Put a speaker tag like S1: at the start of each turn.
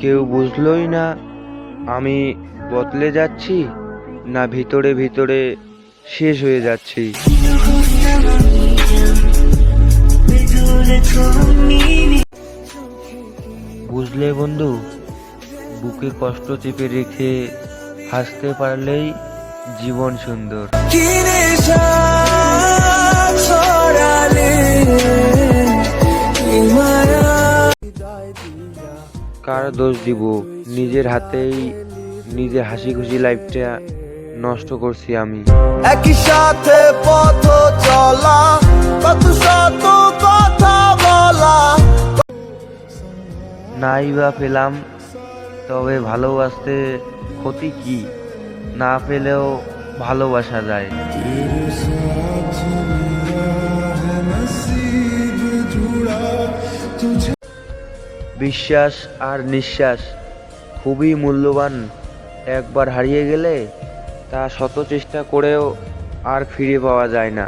S1: কেউ বুঝলই না, আমি বদলে যাচ্ছি না ভিতরে ভিতরে শেষ হয়ে যাচ্ছি? বুঝলে বন্ধু, বুকে কষ্ট চেপে রেখে হাসতে পারলেই জীবন সুন্দর। কার দোষ দিব? নিজের হাতেই নিজে হাসি খুশি লাইফটা নষ্ট করছি আমি।
S2: একই সাথে পথ চলা কত শত কথা বলা।
S1: নাই বা পেলাম তবে ভালোবাসতে ক্ষতি কি? না পেলেও ভালোবাসা যায়। বিশ্বাস আর নিঃশ্বাস খুবই মূল্যবান। একবার হারিয়ে গেলে তা শত চেষ্টা করেও আর ফিরে পাওয়া যায় না।